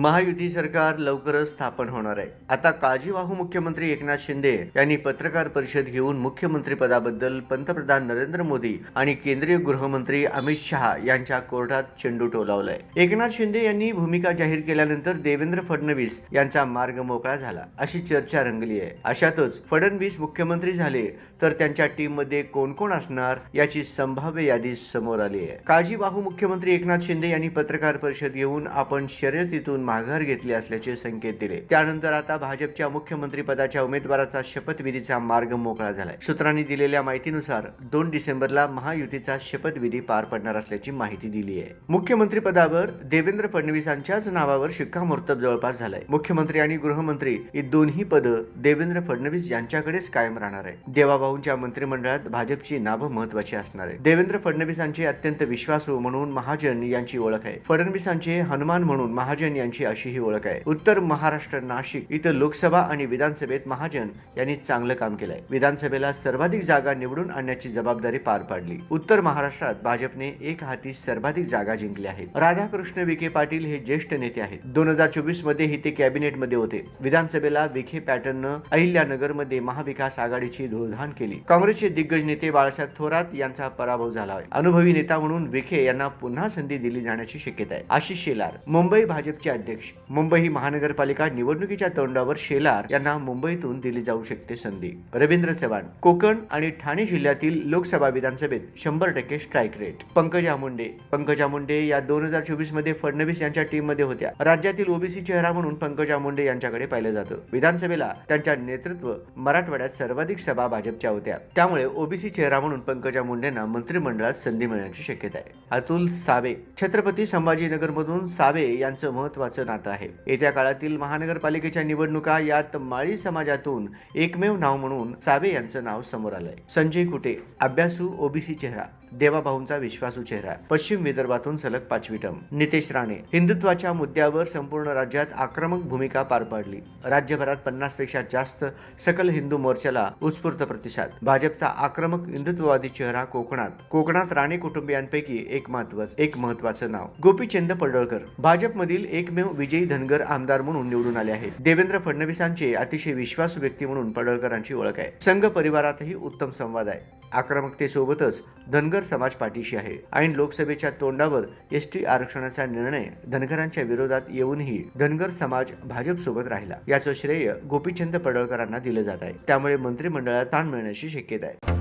महायुती सरकार लवकरच स्थापन होणार आहे. आता काळजीवाहू मुख्यमंत्री एकनाथ शिंदे यांनी पत्रकार परिषद घेऊन मुख्यमंत्री पदाबद्दल पंतप्रधान नरेंद्र मोदी आणि केंद्रीय गृहमंत्री अमित शहा यांच्या कोर्टात चेंडू टोलावलाय. एकनाथ शिंदे यांनी भूमिका जाहीर केल्यानंतर देवेंद्र फडणवीस यांचा मार्ग मोकळा झाला अशी चर्चा रंगली आहे. अशातच फडणवीस मुख्यमंत्री झाले तर त्यांच्या टीममध्ये कोण कोण असणार याची संभाव्य यादी समोर आली आहे. काळजीवाहू मुख्यमंत्री एकनाथ शिंदे यांनी पत्रकार परिषद घेऊन आपण शर्यतीतून माघार घेतली असल्याचे संकेत दिले. त्यानंतर आता भाजपच्या मुख्यमंत्री पदाच्या उमेदवाराचा शपथविधीचा मार्ग मोकळा झालाय. सूत्रांनी दिलेल्या माहितीनुसार दोन डिसेंबरला महायुतीचा शपथविधी पार पडणार असल्याची माहिती दिली आहे. मुख्यमंत्री पदावर देवेंद्र फडणवीसांच्याच नावावर शिक्कामोर्तब जवळपास झालाय. मुख्यमंत्री आणि गृहमंत्री ही दोन्ही पदं देवेंद्र फडणवीस यांच्याकडेच कायम राहणार आहे देवाभाऊंच्या मंत्रिमंडळात भाजपची नावं महत्वाची असणार आहे देवेंद्र फडणवीसांचे अत्यंत विश्वासू म्हणून महाजन यांची ओळख आहे. फडणवीसांचे हनुमान म्हणून महाजन यांची अशी ही ओळख आहे. उत्तर महाराष्ट्र नाशिक इथं लोकसभा आणि विधानसभेत महाजन यांनी चांगलं काम केलंय. विधानसभेला सर्वाधिक जागा निवडून आणण्याची जबाबदारी पार पाडली. उत्तर महाराष्ट्रात भाजपने एक हाती सर्वाधिक जागा जिंकल्या आहेत. राधाकृष्ण विखे पाटील हे ज्येष्ठ नेते आहेत. दोन हजार चोवीसमध्ये हे ते कॅबिनेटमध्ये होते. विधानसभेला विखे पॅटर्ननं अहिल्यानगरमध्ये महाविकास आघाडीची धुळधाण केली. काँग्रेसचे दिग्गज नेते बाळासाहेब थोरात यांचा पराभव झाला आहे. अनुभवी नेता म्हणून विखे यांना पुन्हा संधी दिली जाण्याची शक्यता आहे. आशिष शेलार मुंबई भाजपचे अध्यक्ष अध्यक्ष. मुंबई महानगरपालिका निवडणुकीच्या तोंडावर शेलार यांना मुंबईतून दिली जाऊ शकते संधी. रवींद्र चव्हाण कोकण आणि ठाणे जिल्ह्यातील लोकसभा विधानसभेत शंभर टक्के स्ट्राईक रेट पंकजा मुंडे पंकजा मुंडे या दोन हजार चोवीसमध्ये फडणवीस यांच्या टीममध्ये होत्या. राज्यातील ओबीसी चेहरा म्हणून पंकजा मुंडे यांच्याकडे पाहिलं जातं. विधानसभेला त्यांच्या नेतृत्व मराठवाड्यात सर्वाधिक सभा भाजपच्या होत्या. त्यामुळे ओबीसी चेहरा म्हणून पंकजा मुंडेंना मंत्रिमंडळात संधी मिळण्याची शक्यता आहे. अतुल सावे छत्रपती संभाजीनगर मधून सावे यांचं महत्वाचं नातं आहे. येत्या काळातील महानगरपालिकेच्या निवडणुका यात माळी समाजातून एकमेव नाव म्हणून सावे यांचं नाव समोर आलंय. संजय कुटे अभ्यासू ओबीसी चेहरा. देवाभाऊंचा विश्वासू चेहरा. पश्चिम विदर्भातून सलग पाचवी टर्म नितेश राणे. हिंदुत्वाच्या मुद्द्यावर संपूर्ण राज्यात आक्रमक भूमिका पार पाडली. राज्यभरात पन्नासपेक्षा जास्त सकल हिंदू मोर्चाला उत्स्फूर्त प्रतिसाद. भाजपचा आक्रमक हिंदुत्ववादी चेहरा कोकणात. कोकणात राणे कुटुंबियांपैकी एक महत्वाचं एक महत्वाचं नाव. गोपीचंद पडळकर. भाजपमधील एकमेव विजयी धनगर आमदार म्हणून निवडून आले आहेत. देवेंद्र फडणवीसांचे अतिशय विश्वासू व्यक्ती म्हणून पडळकरांची ओळख आहे. संघ परिवारातही उत्तम संवाद आहे. आक्रमकतेसोबतच धनगर समाज पाठीशी आहे. ऐन लोकसभेच्या तोंडावर एस टी आरक्षणाचा निर्णय धनगरांच्या विरोधात येऊनही धनगर समाज भाजप सोबत राहिला. याचं श्रेय गोपीचंद पडळकरांना दिलं जात आहे. त्यामुळे मंत्रिमंडळात ताण मिळण्याची शक्यता आहे.